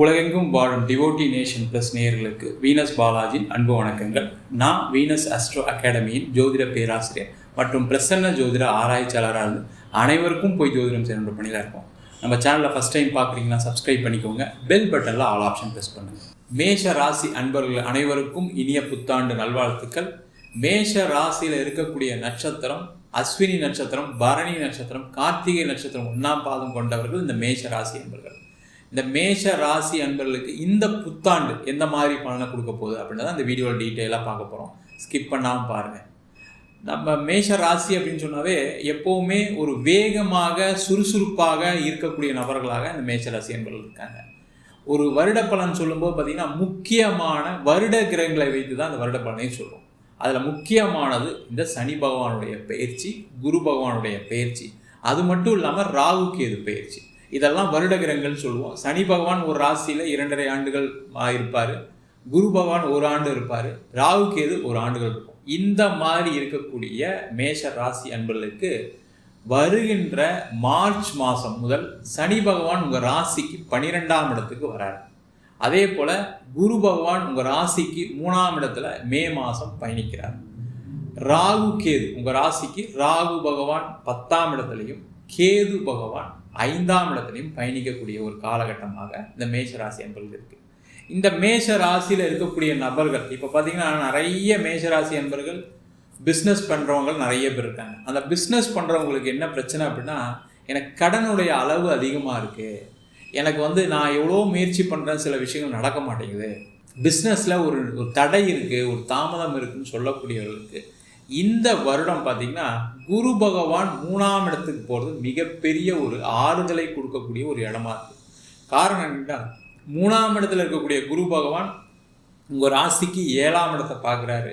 உலகெங்கும் வாழும் devotee nation plus நேயர்களுக்கு வீனஸ் பாலாஜியின் அன்பு வணக்கங்கள். நான் வீனஸ் அஸ்ட்ரோ அகாடமியின் ஜோதிட பேராசிரியர் மற்றும் பிரசன்ன ஜோதிட ஆராய்ச்சியாளராக இருந்து அனைவருக்கும் போய் ஜோதிடம் செய்யணுன்ற பணியில் இருக்கோம். நம்ம சேனலில் ஃபஸ்ட் டைம் பார்க்குறீங்கன்னா சப்ஸ்கிரைப் பண்ணிக்கோங்க. பெல் பட்டனில் ஆல் ஆப்ஷன் ப்ரெஸ் பண்ணுங்கள் மேஷ ராசி அன்பர்கள் அனைவருக்கும் இனிய புத்தாண்டு நல்வாழ்த்துக்கள். மேஷ ராசியில் இருக்கக்கூடிய நட்சத்திரம் அஸ்வினி நட்சத்திரம் பரணி நட்சத்திரம் கார்த்திகை நட்சத்திரம் ஒன்றாம் பாதம் கொண்டவர்கள் இந்த மேஷ ராசி அன்பர்கள். இந்த மேஷ ராசி அன்பர்களுக்கு இந்த புத்தாண்டு எந்த மாதிரி பலனை கொடுக்க போகுது அப்படின்றத அந்த வீடியோவில் டீட்டெயிலாக பார்க்க போகிறோம் ஸ்கிப் பண்ணாமல் பாருங்கள் நம்ம மேஷ ராசி அப்படின்னு சொன்னாவே எப்போவுமே ஒரு வேகமாக சுறுசுறுப்பாக இருக்கக்கூடிய நபர்களாக இந்த மேஷ ராசி என்பவர்கள் இருக்காங்க. ஒரு வருட பலன் சொல்லும்போது பார்த்திங்கன்னா முக்கியமான வருட கிரகங்களை வைத்து தான் அந்த வருட பலனையும் சொல்லுவோம் அதில் முக்கியமானது இந்த சனி பகவானுடைய பயிற்சி குரு பகவானுடைய பயிற்சி. அது மட்டும் இல்லாமல் ராகுக்கு எது பயிற்சி? இதெல்லாம் வருட கிரகங்கள் சொல்லுவோம். சனி பகவான் ஒரு ராசியில் இரண்டரை ஆண்டுகள் இருப்பார் குரு பகவான் ஒரு ஆண்டு இருப்பார். ராகு கேது ஒரு ஆண்டுகள் இருக்கும். இந்த மாதிரி இருக்கக்கூடிய மேஷ ராசி அன்பர்களுக்கு வருகின்ற மார்ச் மாதம் முதல் சனி பகவான் உங்கள் ராசிக்கு பன்னிரெண்டாம் இடத்துக்கு வராரு. அதே போல் குரு பகவான் உங்கள் ராசிக்கு மூணாம் இடத்துல மே மாதம் பயணிக்கிறார். ராகு கேது உங்கள் ராசிக்கு ராகு பகவான் பத்தாம் இடத்துலையும் கேது பகவான் ஐந்தாம் இடத்துலையும் பயணிக்கக்கூடிய ஒரு காலகட்டமாக இந்த மேஷ ராசி என்பது இருக்குது இந்த மேஷ ராசியில் இருக்கக்கூடிய நபர்கள் இப்போ பார்த்தீங்கன்னா நிறைய மேஷ ராசி என்பர்கள் பிஸ்னஸ் பண்ணுறவங்க நிறைய பேர் இருக்காங்க. அந்த பிஸ்னஸ் பண்ணுறவங்களுக்கு என்ன பிரச்சனை அப்படின்னா எனக்கு கடனுடைய அளவு அதிகமாக இருக்குது எனக்கு வந்து நான் எவ்வளோ முயற்சி பண்ணுறேன் சில விஷயங்கள் நடக்க மாட்டேங்குது. பிஸ்னஸில் ஒரு ஒரு தடை இருக்குது ஒரு தாமதம் இருக்குதுன்னு சொல்லக்கூடியவர்களுக்கு இந்த வருடம் பார்த்திங்கன்னா குரு பகவான் மூணாம் இடத்துக்கு போகிறது மிகப்பெரிய ஒரு ஆறுதலை கொடுக்கக்கூடிய ஒரு இடமா இருக்குது காரணம் என்னன்னா மூணாம் இடத்துல இருக்கக்கூடிய குரு பகவான் உங்கள் ராசிக்கு ஏழாம் இடத்தை பார்க்குறாரு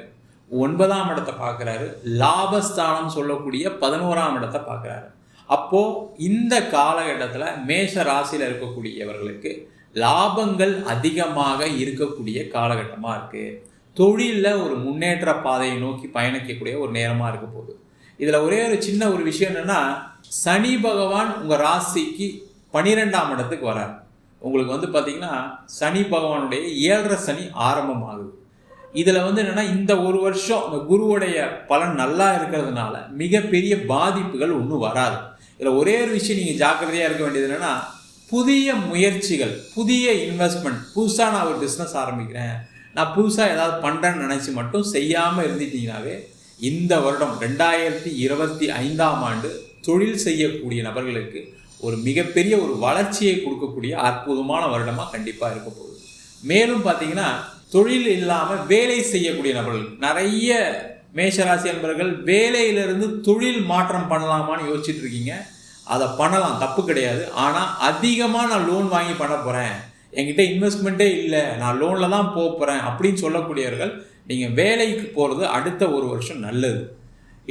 ஒன்பதாம் இடத்தை பார்க்குறாரு லாபஸ்தானம் சொல்லக்கூடிய பதினோராம் இடத்தை பார்க்குறாரு. அப்போது இந்த காலகட்டத்தில் மேஷ ராசியில் இருக்கக்கூடியவர்களுக்கு லாபங்கள் அதிகமாக இருக்கக்கூடிய காலகட்டமாக இருக்குது தொழிலில் ஒரு முன்னேற்ற பாதையை நோக்கி பயணிக்கக்கூடிய ஒரு நேரமாக இருக்க போகுது. இதில் ஒரே ஒரு சின்ன ஒரு விஷயம் என்னென்னா சனி பகவான் உங்கள் ராசிக்கு பனிரெண்டாம் இடத்துக்கு வரார். உங்களுக்கு வந்து பார்த்திங்கன்னா சனி பகவானுடைய ஏழரை சனி ஆரம்பமாகுது. இதில் வந்து என்னென்னா இந்த ஒரு வருஷம் இந்த குருவுடைய பலன் நல்லா இருக்கிறதுனால மிகப்பெரிய பாதிப்புகள் ஒன்றும் வராது. இதில் ஒரே ஒரு விஷயம் நீங்கள் ஜாக்கிரதையாக இருக்க வேண்டியது என்னென்னா புதிய முயற்சிகள் புதிய இன்வெஸ்ட்மெண்ட் புதுசாக நான் ஒரு பிஸ்னஸ் ஆரம்பிக்கிறேன். நான் புதுசாக ஏதாவது பண்ணுறேன்னு நினச்சி மட்டும் செய்யாமல் இருந்துட்டீங்கனாவே இந்த வருடம் ரெண்டாயிரத்தி இருபத்தி ஐந்தாம் ஆண்டு தொழில் செய்யக்கூடிய நபர்களுக்கு ஒரு மிகப்பெரிய ஒரு வளர்ச்சியை கொடுக்கக்கூடிய அற்புதமான வருடமாக கண்டிப்பாக இருக்க போகுது. மேலும் பார்த்தீங்கன்னா தொழில் இல்லாமல் வேலை செய்யக்கூடிய நபர்கள் நிறைய மேஷராசி நண்பர்கள் வேலையிலிருந்து தொழில் மாற்றம் பண்ணலாமான்னு யோசிச்சுட்டு இருக்கீங்க. அதை பண்ணலாம் தப்பு கிடையாது. ஆனால் அதிகமாக நான் லோன் வாங்கி பண்ண போகிறேன் என்கிட்ட இன்வெஸ்ட்மெண்ட்டே இல்லை. நான் லோனில் தான் போகிறேன் அப்படின்னு சொல்லக்கூடியவர்கள் நீங்கள் வேலைக்கு போகிறது அடுத்த ஒரு வருஷம் நல்லது.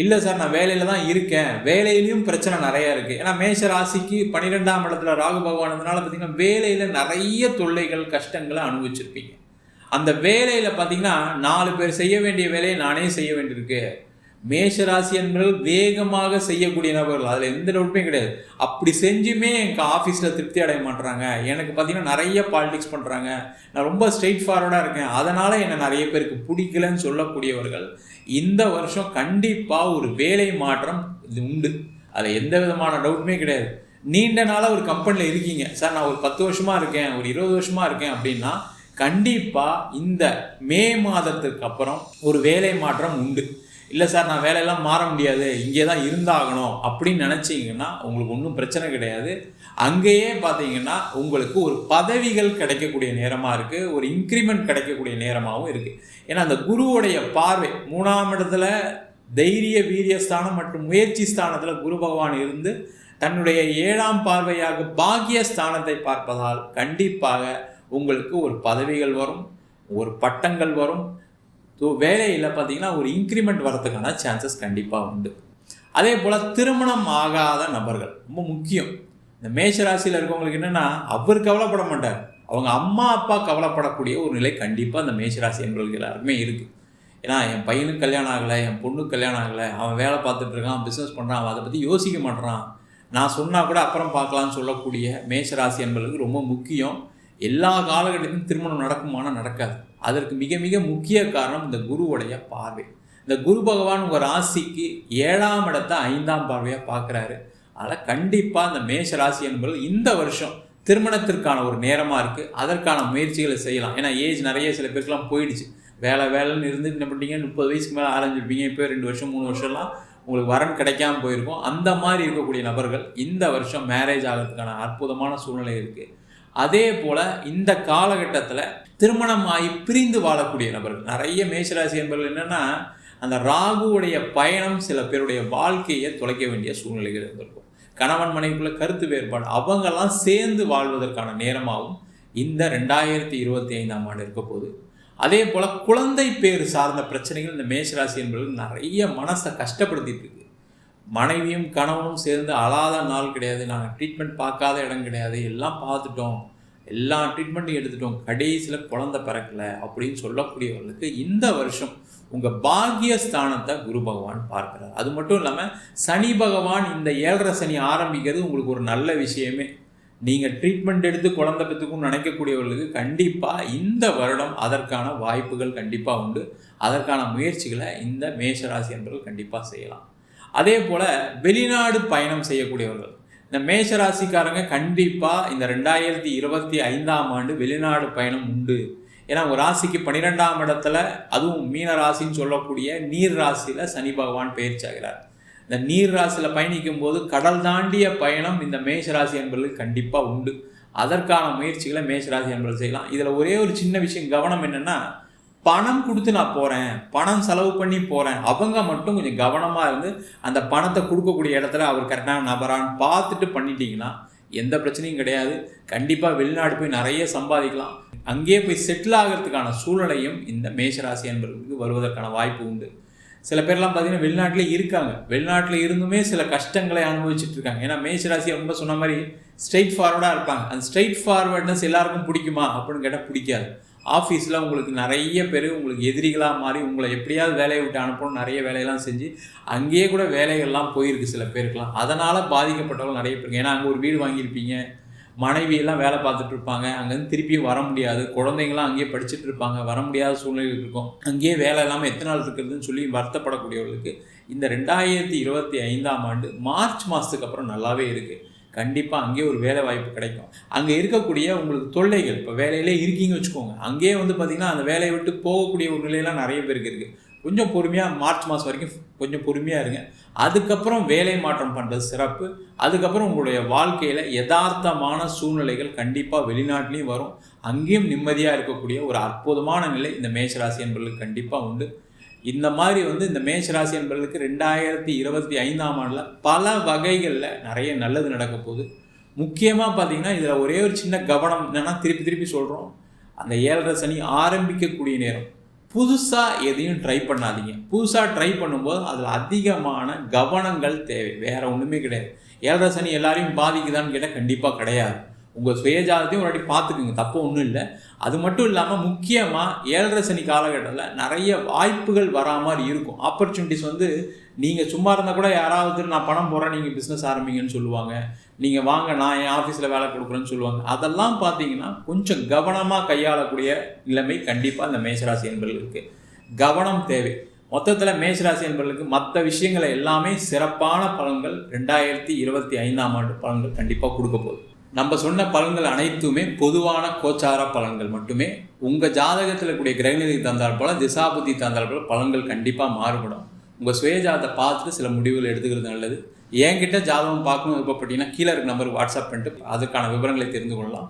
இல்லை சார் நான் வேலையில் தான் இருக்கேன். வேலையிலையும் பிரச்சனை நிறையா இருக்குது ஏன்னா மேஷ ராசிக்கு பன்னிரெண்டாம் இடத்துல ராகு பகவான் பார்த்தீங்கன்னா வேலையில் நிறைய தொல்லைகள் கஷ்டங்களை அனுபவிச்சிருப்பீங்க. அந்த வேலையில் பார்த்தீங்கன்னா நாலு பேர் செய்ய வேண்டிய வேலையை நானே செய்ய வேண்டியிருக்கு. மேஷராசி என்பவர்கள் வேகமாக செய்யக்கூடிய நபர்கள். அதில் எந்த டவுட்டுமே கிடையாது. அப்படி செஞ்சுமே எங்கள் ஆஃபீஸில் திருப்தி அடைய மாட்டுறாங்க எனக்கு பார்த்தீங்கன்னா நிறைய பாலிடிக்ஸ் பண்ணுறாங்க நான் ரொம்ப ஸ்ட்ரெயிட் ஃபார்வர்டாக இருக்கேன். அதனால் என்னை நிறைய பேருக்கு பிடிக்கலன்னு சொல்லக்கூடியவர்கள் இந்த வருஷம் கண்டிப்பாக ஒரு வேலை மாற்றம் இது உண்டு. அதில் எந்த விதமான டவுட்டுமே கிடையாது. நீண்ட நாளாக ஒரு கம்பெனியில் இருக்கீங்க. சார் நான் ஒரு பத்து வருஷமாக இருக்கேன் ஒரு இருபது வருஷமாக இருக்கேன் அப்படின்னா கண்டிப்பாக இந்த மே மாதத்துக்கு அப்புறம் ஒரு வேலை மாற்றம் உண்டு. இல்லை சார் நான் வேலையெல்லாம் மாற முடியாது. இங்கே தான் இருந்தாகணும். அப்படின்னு நினச்சிங்கன்னா உங்களுக்கு ஒன்றும் பிரச்சனை கிடையாது. அங்கேயே பார்த்தீங்கன்னா உங்களுக்கு ஒரு பதவிகள் கிடைக்கக்கூடிய நேரமாக இருக்குது ஒரு இன்க்ரிமெண்ட் கிடைக்கக்கூடிய நேரமாகவும் இருக்குது ஏன்னா அந்த குருவுடைய பார்வை மூணாம் இடத்துல தைரிய வீரியஸ்தானம் மற்றும் முயற்சி ஸ்தானத்தில் குரு பகவான் இருந்து தன்னுடைய ஏழாம் பார்வையாக பாக்கிய ஸ்தானத்தை பார்ப்பதால் கண்டிப்பாக உங்களுக்கு ஒரு பதவிகள் வரும் ஒரு பட்டங்கள் வரும். ஸோ வேலையில் பார்த்தீங்கன்னா ஒரு இன்க்ரிமெண்ட் வரதுக்கான சான்சஸ் கண்டிப்பாக உண்டு. அதே போல் திருமணம் ஆகாத நபர்கள் ரொம்ப முக்கியம். இந்த மேஷராசியில் இருக்கவங்களுக்கு என்னென்னா அவர் கவலைப்பட மாட்டார். அவங்க அம்மா அப்பா கவலைப்படக்கூடிய ஒரு நிலை கண்டிப்பாக அந்த மேஷராசி என்பவர்கள் எல்லாருக்குமே இருக்குது ஏன்னா என் பையனுக்கு கல்யாணம் ஆகலை என் பொண்ணுக்கு கல்யாணம் ஆகலை அவன் வேலை பார்த்துட்டு இருக்கான் பிஸ்னஸ் பண்ணுறான் அவன் அதை பற்றி யோசிக்க மாட்டான் நான் சொன்னால் கூட அப்புறம் பார்க்கலான்னு சொல்லக்கூடிய மேஷராசி என்பவர்களுக்கு ரொம்ப முக்கியம். எல்லா காலகட்டத்திலும் திருமணம் நடக்குமானால் நடக்காது. அதற்கு மிக மிக முக்கிய காரணம் இந்த குருவுடைய பார்வை. இந்த குரு பகவான் உங்கள் ராசிக்கு ஏழாம் இடத்த ஐந்தாம் பார்வையாக பார்க்குறாரு. அதனால் கண்டிப்பாக இந்த மேஷ ராசி என்பது இந்த வருஷம் திருமணத்திற்கான ஒரு நேரமாக இருக்குது அதற்கான முயற்சிகளை செய்யலாம். ஏன்னா ஏஜ் நிறைய சில பேருக்குலாம் போயிடுச்சு. வேலை வேலைன்னு இருந்து என்ன பண்ணிட்டீங்க? முப்பது வயசுக்கு மேலே ஆரம்பிச்சிருப்பீங்க. இப்போ ரெண்டு வருஷம் மூணு வருஷம்லாம் உங்களுக்கு வரன் கிடைக்காம போயிருக்கும். அந்த மாதிரி இருக்கக்கூடிய நபர்கள் இந்த வருஷம் மேரேஜ் ஆகிறதுக்கான அற்புதமான சூழ்நிலை இருக்குது அதே போல் இந்த காலகட்டத்தில் திருமணம் ஆகி பிரிந்து வாழக்கூடிய நபர்கள். நிறைய மேஷராசி என்பர்கள் என்னென்னா அந்த ராகுவுடைய பயணம் சில பேருடைய வாழ்க்கையை தொலைக்க வேண்டிய சூழ்நிலைகள் இருந்திருக்கும். கணவன் மனைவிக்குள்ள கருத்து வேறுபாடு அவங்கெல்லாம் சேர்ந்து வாழ்வதற்கான நேரமாகவும் இந்த ரெண்டாயிரத்தி இருபத்தி ஐந்தாம் ஆண்டு இருக்க போது அதே போல் குழந்தை பேர் சார்ந்த பிரச்சனைகள் இந்த மேஷராசி என்பவர்கள் நிறைய மனசை கஷ்டப்படுத்திட்டு இருக்கு. மனைவியும் கணவனும் சேர்ந்து அழாத நாள் கிடையாது. நாங்கள் ட்ரீட்மெண்ட் பார்க்காத இடம் கிடையாது. எல்லாம் பார்த்துட்டோம். எல்லா ட்ரீட்மெண்ட்டும் எடுத்துட்டோம். கடைசியில் குழந்தை பிறக்கலை அப்படின்னு சொல்லக்கூடியவர்களுக்கு இந்த வருஷம் உங்கள் பாக்கியஸ்தானத்தை குரு பகவான் பார்க்குறார். அது மட்டும் இல்லாமல் சனி பகவான் இந்த ஏழரை சனி ஆரம்பிக்கிறது உங்களுக்கு ஒரு நல்ல விஷயமே. நீங்கள் ட்ரீட்மெண்ட் எடுத்து குழந்தை பெற்றுக்கும் நினைக்கக்கூடியவர்களுக்கு கண்டிப்பாக இந்த வருடம் அதற்கான வாய்ப்புகள் கண்டிப்பாக உண்டு. அதற்கான முயற்சிகளை இந்த மேஷராசி என்பவர்கள் கண்டிப்பாக செய்யலாம். அதே போல் வெளிநாடு பயணம் செய்யக்கூடியவர்கள். இந்த மேஷராசிக்காரங்க கண்டிப்பாக இந்த ரெண்டாயிரத்தி இருபத்தி ஐந்தாம் ஆண்டு வெளிநாடு பயணம் உண்டு. ஏன்னா ஒரு ராசிக்கு பன்னிரெண்டாம் இடத்துல அதுவும் மீன ராசின்னு சொல்லக்கூடிய நீர் ராசியில் சனி பகவான் பயிற்சியாகிறார் இந்த நீர் ராசியில் பயணிக்கும் போது கடல் தாண்டிய பயணம் இந்த மேஷராசி என்பர்களுக்கு கண்டிப்பாக உண்டு. அதற்கான முயற்சிகளை மேஷராசி என்பர்கள் செய்யலாம். இதில் ஒரே ஒரு சின்ன விஷயம் கவனம் என்னென்னா பணம் கொடுத்து நான் போகிறேன் பணம் செலவு பண்ணி போகிறேன் அவங்க மட்டும் கொஞ்சம் கவனமாக இருந்து அந்த பணத்தை கொடுக்கக்கூடிய இடத்துல அவர் கரெக்டான நபரான்னு பார்த்துட்டு பண்ணிட்டீங்கன்னா எந்த பிரச்சனையும் கிடையாது. கண்டிப்பாக வெளிநாடு போய் நிறைய சம்பாதிக்கலாம். அங்கேயே போய் செட்டில் ஆகிறதுக்கான சூழ்நிலையும் இந்த மேஷராசி என்பவர்களுக்கு வருவதற்கான வாய்ப்பு உண்டு. சில பேர்லாம் பார்த்தீங்கன்னா வெளிநாட்டிலே இருக்காங்க. வெளிநாட்டில் இருந்துமே சில கஷ்டங்களை அனுபவிச்சுட்டு இருக்காங்க. ஏன்னா மேஷராசி ரொம்ப சொன்ன மாதிரி ஸ்ட்ரெயிட் ஃபார்வர்டாக இருப்பாங்க. அந்த ஸ்ட்ரெயிட் ஃபார்வர்ட்னஸ் எல்லாருக்கும் பிடிக்குமா அப்படின்னு கேட்டால் பிடிக்காது. ஆஃபீஸில் உங்களுக்கு நிறைய பேர் உங்களுக்கு எதிரிகளாக மாறி உங்களை எப்படியாவது வேலையை விட்டு அனுப்பணும் நிறைய வேலையெல்லாம் செஞ்சு அங்கேயே கூட வேலைகள்லாம் போயிருக்கு சில பேருக்குலாம் அதனால் பாதிக்கப்பட்டவங்க நிறைய பேருக்கு ஏன்னா அங்கே ஒரு வீடு வாங்கியிருப்பீங்க மனைவியெல்லாம் வேலை பார்த்துட்டு இருப்பாங்க அங்கேருந்து திருப்பியும் வர முடியாது குழந்தைங்களாம் அங்கேயே படிச்சுட்டு இருப்பாங்க வர முடியாத சூழ்நிலை இருக்கும். அங்கேயே வேலை இல்லாமல் எத்தனை நாள் இருக்கிறதுன்னு சொல்லி வருத்தப்படக்கூடியவர்களுக்கு இந்த ரெண்டாயிரத்தி இருபத்தி ஐந்தாம் ஆண்டு மார்ச் மாதத்துக்கு அப்புறம் நல்லாவே இருக்குது கண்டிப்பாக அங்கேயே ஒரு வேலை வாய்ப்பு கிடைக்கும். அங்கே இருக்கக்கூடிய உங்களுக்கு தொல்லைகள் இப்போ வேலையிலே இருக்கீங்கன்னு வச்சுக்கோங்க. அங்கேயே வந்து பார்த்திங்கன்னா அந்த வேலையை விட்டு போகக்கூடிய ஒரு நிலையெல்லாம் நிறைய பேருக்கு இருக்குது கொஞ்சம் பொறுமையாக மார்ச் மாதம் வரைக்கும் கொஞ்சம் பொறுமையாக இருங்க. அதுக்கப்புறம் வேலை மாற்றம் பண்ணுறது சிறப்பு. அதுக்கப்புறம் உங்களுடைய வாழ்க்கையில் யதார்த்தமான சூழ்நிலைகள் கண்டிப்பாக வெளிநாட்டிலையும் வரும். அங்கேயும் நிம்மதியாக இருக்கக்கூடிய ஒரு அற்புதமான நிலை இந்த மேஷராசி என்பவர்களுக்கு கண்டிப்பாக உண்டு. இந்த மாதிரி வந்து இந்த மேஷராசி என்பவர்களுக்கு ரெண்டாயிரத்தி இருபத்தி ஐந்தாம் ஆண்டில் பல வகைகளில் நிறைய நல்லது நடக்க போகுது. முக்கியமாக பார்த்தீங்கன்னா இதில் ஒரே ஒரு சின்ன கவனம் என்னென்னா திருப்பி திருப்பி சொல்கிறோம் அந்த ஏழரை சனி ஆரம்பிக்கக்கூடிய நேரம். புதுசாக எதையும் ட்ரை பண்ணாதீங்க. புதுசாக ட்ரை பண்ணும்போது அதில் அதிகமான கவனங்கள் தேவை. வேறு ஒன்றுமே கிடையாது. ஏழரை சனி எல்லாரையும் பாதிக்குதான்னு கேட்டால் கண்டிப்பாக கிடையாது. உங்கள் சுயஜாதத்தையும் ஒரு வாட்டி பார்த்துக்குங்க. தப்பு ஒன்றும் இல்லை. அது மட்டும் இல்லாமல் முக்கியமாக ஏழரை சனி காலகட்டத்தில் நிறைய வாய்ப்புகள் வரா மாதிரி இருக்கும். ஆப்பர்ச்சுனிட்டிஸ் வந்து நீங்கள் சும்மா இருந்தால் கூட யாராவது நான் பணம் போடுறேன் நீங்கள் பிஸ்னஸ் ஆரம்பிங்கன்னு சொல்லுவாங்க. நீங்கள் வாங்க நான் என் ஆஃபீஸில் வேலை கொடுக்குறேன்னு சொல்லுவாங்க. அதெல்லாம் பார்த்தீங்கன்னா கொஞ்சம் கவனமாக கையாளக்கூடிய நிலைமை கண்டிப்பாக இந்த மேஷராசி என்பர்களுக்கு கவனம் தேவை. மொத்தத்தில் மேஷராசி என்பர்களுக்கு மற்ற விஷயங்களை எல்லாமே சிறப்பான பலன்கள் ரெண்டாயிரத்தி இருபத்தி ஐந்தாம் ஆண்டு பலன்கள் கண்டிப்பாக கொடுக்க போகுது. நம்ம சொன்ன பலன்கள் அனைத்துமே பொதுவான கோச்சார பலன்கள் மட்டுமே. உங்கள் ஜாதகத்தில் கூடிய கிரகநிதி தந்தால் போல் திசாபுத்தி தந்தால் போல் பலன்கள் கண்டிப்பாக மாறுபடும். உங்கள் சுயஜாதத்தை பார்த்துட்டு சில முடிவுகள் எடுத்துக்கிறது நல்லது. என்கிட்ட ஜாதகம் பார்க்கணும் விருப்பப்பட்டீங்கன்னா கீழே இருக்க நம்பருக்கு வாட்ஸ்அப் பண்ணிட்டு அதுக்கான விவரங்களை தெரிந்து கொள்ளலாம்.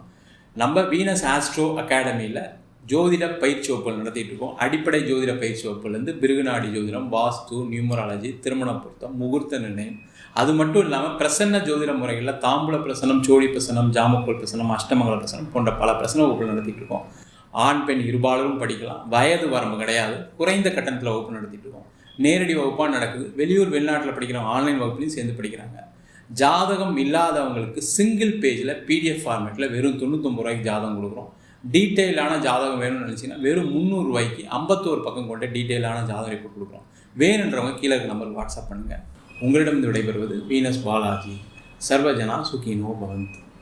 நம்ம வீனஸ் ஆஸ்ட்ரோ அகாடமியில் ஜோதிட பயிற்சி வகுப்புகள் நடத்திட்டு இருக்கோம். அடிப்படை ஜோதிட பயிற்சி வகுப்புலேருந்து பிருகுநாடி ஜோதிடம் வாஸ்து நியூமராலஜி திருமண பொருத்தம் முகூர்த்த நிர்ணயம். அது மட்டும் இல்லாமல் பிரசன்ன ஜோதிட முறைகளில் தாம்பூல பிரசனம் சோழி பிரசனம் ஜாமக்கோல் பிரசனம் அஷ்டமங்கல பிரசனம் போன்ற பல பிரசன வகுப்புகள் நடத்திட்டு இருக்கோம். ஆண் பெண் இருபாலரும் படிக்கலாம். வயது வரம்பு கிடையாது. குறைந்த கட்டணத்தில் வகுப்பு நடத்திட்டு இருக்கோம். நேரடி வகுப்பாக நடக்குது. வெளியூர் வெளிநாட்டில் படிக்கிறவங்க ஆன்லைன் வகுப்புலையும் சேர்ந்து படிக்கிறாங்க. ஜாதகம் இல்லாதவங்களுக்கு சிங்கிள் பேஜில் பிடிஎஃப் ஃபார்மேட்டில் வெறும் தொண்ணூத்தொம்பது ரூபாய்க்கு ஜாதகம் கொடுக்குறோம். டீட்டெயிலான ஜாதகம் வேணும்னு நினச்சிங்கன்னா வெறும் முந்நூறுரூவாய்க்கு ஐம்பத்தோரு பக்கம் கொண்ட டீட்டெயிலான ஜாதகம் இப்போ கொடுக்குறோம். வேணுன்றவங்க கீழே இருக்க நம்பருக்கு வாட்ஸ்அப் பண்ணுங்கள் உங்களிடம் விடைபெறுவது வீனஸ் பாலாஜி. சர்வஜனா சுகினோ பவந்த்.